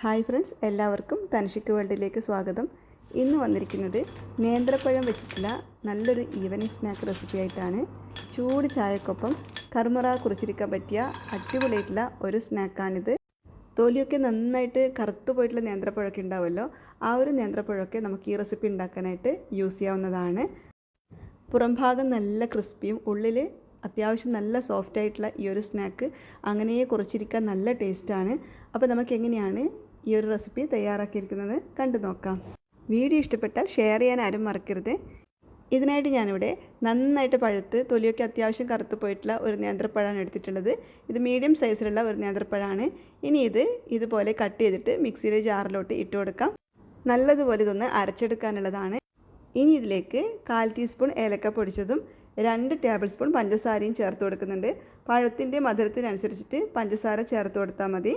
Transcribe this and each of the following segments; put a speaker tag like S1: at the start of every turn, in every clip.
S1: Hi friends എല്ലാവർക്കും തനിഷിക്ക് വേൾഡിലേക്ക് സ്വാഗതം. ഇന്ന് വന്നിരിക്കുന്നത് നേന്ത്രപ്പഴം വെച്ചിട്ടുള്ള നല്ലൊരു ഈവനിങ് സ്നാക്ക് റെസിപ്പി ആയിട്ടാണ്. ചൂട് ചായക്കൊപ്പം കർമ്മറ കുറിച്ചിരിക്കാൻ പറ്റിയ അടിപൊളിയായിട്ടുള്ള ഒരു സ്നാക്കാണിത്. തോലിയൊക്കെ നന്നായിട്ട് കറുത്തു പോയിട്ടുള്ള നേന്ത്രപ്പഴമൊക്കെ ഉണ്ടാവുമല്ലോ ആ ഒരു നേന്ത്രപ്പഴമൊക്കെ നമുക്ക് ഈ റെസിപ്പി ഉണ്ടാക്കാനായിട്ട് യൂസ് ചെയ്യാവുന്നതാണ്. പുറംഭാഗം നല്ല ക്രിസ്പിയും ഉള്ളിൽ അത്യാവശ്യം നല്ല സോഫ്റ്റ് ആയിട്ടുള്ള ഈ ഒരു സ്നാക്ക് അങ്ങനെയേ കുറച്ചിരിക്കാൻ നല്ല ടേസ്റ്റാണ് അപ്പോൾ നമുക്ക് എങ്ങനെയാണ് ഈ ഒരു റെസിപ്പി തയ്യാറാക്കിയിരിക്കുന്നത് കണ്ടു നോക്കാം. വീഡിയോ ഇഷ്ടപ്പെട്ടാൽ ഷെയർ ചെയ്യാൻ ആരും മറക്കരുത്. ഇതിനായിട്ട് ഞാനിവിടെ നന്നായിട്ട് പഴുത്ത് തൊലിയൊക്കെ അത്യാവശ്യം കറുത്ത് പോയിട്ടുള്ള ഒരു നേന്ത്രപ്പഴമാണ് എടുത്തിട്ടുള്ളത്. ഇത് മീഡിയം സൈസിലുള്ള ഒരു നേന്ത്രപ്പഴമാണ്. ഇനി ഇത് ഇതുപോലെ കട്ട് ചെയ്തിട്ട് മിക്സിയിലെ ജാറിലോട്ട് ഇട്ട് കൊടുക്കാം. നല്ലതുപോലെ ഇതൊന്ന് അരച്ചെടുക്കാനുള്ളതാണ്. ഇനി ഇതിലേക്ക് കാൽ ടീസ്പൂൺ ഏലക്ക പൊടിച്ചതും രണ്ട് ടേബിൾ സ്പൂൺ പഞ്ചസാരയും ചേർത്ത് കൊടുക്കുന്നുണ്ട്. പഴത്തിന്റെ മധുരത്തിനനുസരിച്ചിട്ട് പഞ്ചസാര ചേർത്ത് കൊടുത്താൽ മതി.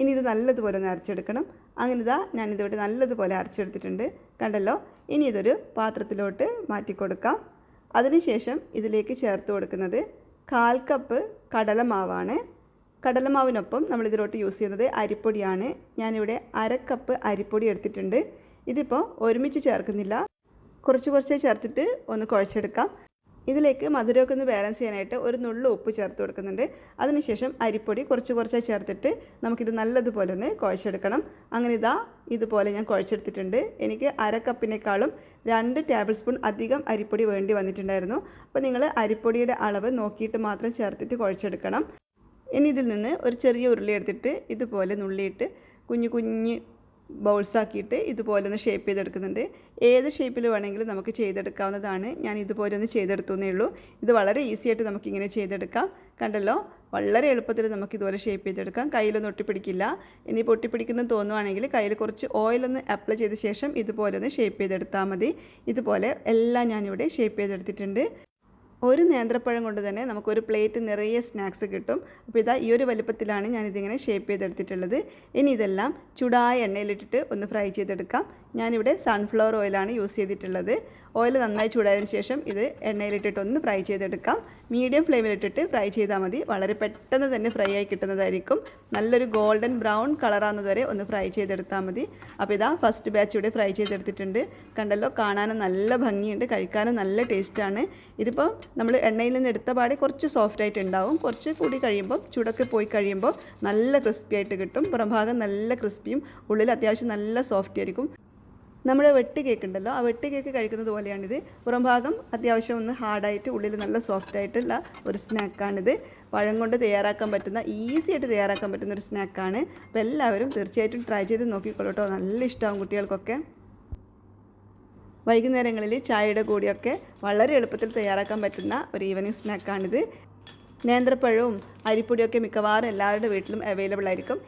S1: ഇനി ഇത് നല്ലതുപോലെ ഒന്ന് അരച്ചെടുക്കണം. അങ്ങനെ ഇതാ ഞാനിതിവിടെ നല്ലതുപോലെ അരച്ചെടുത്തിട്ടുണ്ട്. കണ്ടല്ലോ? ഇനി ഇതൊരു പാത്രത്തിലോട്ട് മാറ്റി കൊടുക്കാം അതിനുശേഷം ഇതിലേക്ക് ചേർത്ത് കൊടുക്കുന്നത് കാൽ കപ്പ് കടലമാവാണ്. കടലമാവിനൊപ്പം നമ്മൾ ഇതിലോട്ട് യൂസ് ചെയ്യുന്നത് അരിപ്പൊടിയാണ്. ഞാനിവിടെ അരക്കപ്പ് കപ്പ് അരിപ്പൊടി എടുത്തിട്ടുണ്ട്. ഇതിപ്പോൾ ഒരുമിച്ച് ചേർക്കുന്നില്ല. കുറച്ച് കുറച്ച് ചേർത്തിട്ട് ഒന്ന് കുഴച്ചെടുക്കാം. ഇതിലേക്ക് മധുരമൊക്കെ ഒന്ന് ബാലൻസ് ചെയ്യാനായിട്ട് ഒരു നുള്ളു ഉപ്പ് ചേർത്ത് കൊടുക്കുന്നുണ്ട്. അതിനുശേഷം അരിപ്പൊടി കുറച്ച് കുറച്ചായി ചേർത്തിട്ട് നമുക്കിത് നല്ലതുപോലെ ഒന്ന് കുഴച്ചെടുക്കണം. അങ്ങനെ ഇതാ ഇതുപോലെ ഞാൻ കുഴച്ചെടുത്തിട്ടുണ്ട്. എനിക്ക് അര കപ്പിനേക്കാളും രണ്ട് ടേബിൾ സ്പൂൺ അധികം അരിപ്പൊടി വേണ്ടി വന്നിട്ടുണ്ടായിരുന്നു. അപ്പോൾ നിങ്ങൾ അരിപ്പൊടിയുടെ അളവ് നോക്കിയിട്ട് മാത്രം ചേർത്തിട്ട് കുഴച്ചെടുക്കണം. ഇനി ഇതിൽ നിന്ന് ഒരു ചെറിയ ഉരുളി എടുത്തിട്ട് ഇതുപോലെ നുള്ളിയിട്ട് കുഞ്ഞു കുഞ്ഞ് ബൗൾസാക്കിയിട്ട് ഇതുപോലെ ഒന്ന് ഷേപ്പ് ചെയ്തെടുക്കുന്നുണ്ട്. ഏത് ഷേപ്പിൽ വേണമെങ്കിലും നമുക്ക് ചെയ്തെടുക്കാവുന്നതാണ്. ഞാൻ ഇതുപോലെ ഒന്ന് ചെയ്തെടുത്തുന്നേ ഉള്ളൂ. ഇത് വളരെ ഈസി ആയിട്ട് നമുക്കിങ്ങനെ ചെയ്തെടുക്കാം. കണ്ടല്ലോ? വളരെ എളുപ്പത്തിൽ നമുക്ക് ഇതുപോലെ ഷേപ്പ് ചെയ്തെടുക്കാം. കയ്യിലൊന്നും ഒട്ടിപ്പിടിക്കില്ല. ഇനി പൊട്ടിപ്പിടിക്കുന്നു തോന്നുവാണെങ്കിൽ കയ്യിൽ കുറച്ച് ഓയിലൊന്ന് അപ്ലൈ ചെയ്ത ശേഷം ഇതുപോലെ ഒന്ന് ഷേപ്പ് ചെയ്തെടുത്താൽ മതി. ഇതുപോലെ എല്ലാം ഞാനിവിടെ ഷേപ്പ് ചെയ്തെടുത്തിട്ടുണ്ട്. ഒരു നേന്ത്രപ്പഴം കൊണ്ട് തന്നെ നമുക്കൊരു പ്ലേറ്റ് നിറയെ സ്നാക്സ് കിട്ടും. അപ്പോൾ ഇതാ ഈ ഒരു വലുപ്പത്തിലാണ് ഞാനിതിങ്ങനെ ഷേപ്പ് ചെയ്തെടുത്തിട്ടുള്ളത്. ഇനി ഇതെല്ലാം ചൂടായ എണ്ണയിലിട്ടിട്ട് ഒന്ന് ഫ്രൈ ചെയ്തെടുക്കാം. ഞാനിവിടെ സൺഫ്ലവർ ഓയിലാണ് യൂസ് ചെയ്തിട്ടുള്ളത്. ഓയിൽ നന്നായി ചൂടായതിനു ശേഷം ഇത് എണ്ണയിലിട്ടിട്ട് ഒന്ന് ഫ്രൈ ചെയ്തെടുക്കാം. മീഡിയം ഫ്ലെയിമിലിട്ടിട്ട് ഫ്രൈ ചെയ്താൽ മതി. വളരെ പെട്ടെന്ന് തന്നെ ഫ്രൈ ആയി കിട്ടുന്നതായിരിക്കും. നല്ലൊരു ഗോൾഡൻ ബ്രൗൺ കളറാകുന്നത് വരെ ഒന്ന് ഫ്രൈ ചെയ്തെടുത്താൽ മതി. അപ്പോൾ ഇതാ ഫസ്റ്റ് ബാച്ച് ഇവിടെ ഫ്രൈ ചെയ്തെടുത്തിട്ടുണ്ട്. കണ്ടല്ലോ കാണാനും നല്ല ഭംഗിയുണ്ട് കഴിക്കാനും നല്ല ടേസ്റ്റാണ്. ഇതിപ്പോൾ നമ്മൾ എണ്ണയിൽ നിന്ന് എടുത്ത പാടെ കുറച്ച് സോഫ്റ്റ് ആയിട്ട് ഉണ്ടാവും. കുറച്ച് കൂടി കഴിയുമ്പോൾ ചൂടൊക്കെ പോയി കഴിയുമ്പോൾ നല്ല ക്രിസ്പി ആയിട്ട് കിട്ടും. പുറംഭാഗം നല്ല ക്രിസ്പിയും ഉള്ളിൽ അത്യാവശ്യം നല്ല സോഫ്റ്റ് ആയിരിക്കും. നമ്മുടെ വെട്ടി കേക്ക് ഉണ്ടല്ലോ ആ വെട്ടി കേക്ക് കഴിക്കുന്നത് പോലെയാണിത്. പുറംഭാഗം അത്യാവശ്യം ഒന്ന് ഹാർഡായിട്ട് ഉള്ളിൽ നല്ല സോഫ്റ്റ് ആയിട്ടുള്ള ഒരു സ്നാക്കാണിത് പഴം കൊണ്ട് തയ്യാറാക്കാൻ പറ്റുന്ന ഈസി ആയിട്ട് തയ്യാറാക്കാൻ പറ്റുന്ന ഒരു സ്നാക്കാണ് അപ്പോൾ എല്ലാവരും തീർച്ചയായിട്ടും ട്രൈ ചെയ്ത് നോക്കിക്കൊള്ളട്ടോ നല്ല ഇഷ്ടമാകും കുട്ടികൾക്കൊക്കെ. വൈകുന്നേരങ്ങളിൽ ചായയുടെ കൂടിയൊക്കെ വളരെ എളുപ്പത്തിൽ തയ്യാറാക്കാൻ പറ്റുന്ന ഒരു ഈവനിങ് സ്നാക്കാണിത്. നേന്ത്രപ്പഴവും അരിപ്പൊടിയൊക്കെ മിക്കവാറും എല്ലാവരുടെ വീട്ടിലും അവൈലബിൾ ആയിരിക്കും.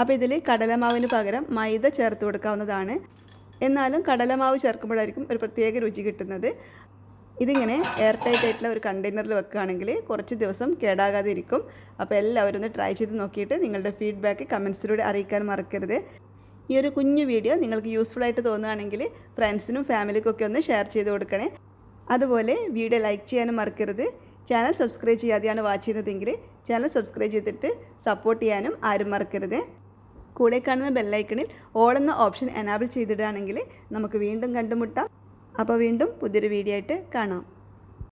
S1: അപ്പോൾ ഇതിൽ കടലമാവിന് പകരം മൈദ ചേർത്ത് കൊടുക്കാവുന്നതാണ്. എന്നാലും കടലമാവ് ചേർക്കുമ്പോഴായിരിക്കും ഒരു പ്രത്യേക രുചി കിട്ടുന്നത്. ഇതിങ്ങനെ എയർ ടൈറ്റ് ആയിട്ടുള്ള ഒരു കണ്ടെയ്നറിൽ വെക്കുകയാണെങ്കിൽ കുറച്ച് ദിവസം കേടാകാതെ ഇരിക്കും. അപ്പോൾ എല്ലാവരും ഒന്ന് ട്രൈ ചെയ്ത് നോക്കിയിട്ട് നിങ്ങളുടെ ഫീഡ്ബാക്ക് കമൻസിലൂടെ അറിയിക്കാൻ മറക്കരുത്. ഈ ഒരു കുഞ്ഞു വീഡിയോ നിങ്ങൾക്ക് യൂസ്ഫുൾ ആയിട്ട് തോന്നുകയാണെങ്കിൽ ഫ്രണ്ട്സിനും ഫാമിലിക്കൊക്കെ ഒന്ന് ഷെയർ ചെയ്ത് കൊടുക്കണേ. അതുപോലെ വീഡിയോ ലൈക്ക് ചെയ്യാനും മറക്കരുത്. ചാനൽ സബ്സ്ക്രൈബ് ചെയ്യാതെയാണ് വാച്ച് ചെയ്യുന്നതെങ്കിൽ ചാനൽ സബ്സ്ക്രൈബ് ചെയ്തിട്ട് സപ്പോർട്ട് ചെയ്യാനും ആരും മറക്കരുത്. കൂടെ കാണുന്ന ബെല്ലൈക്കണിൽ ഓൾ എന്ന ഓപ്ഷൻ എനാബിൾ ചെയ്തിടുകയാണെങ്കിൽ നമുക്ക് വീണ്ടും കണ്ടുമുട്ടാം. അപ്പോൾ വീണ്ടും പുതിയൊരു വീഡിയോ ആയിട്ട് കാണാം.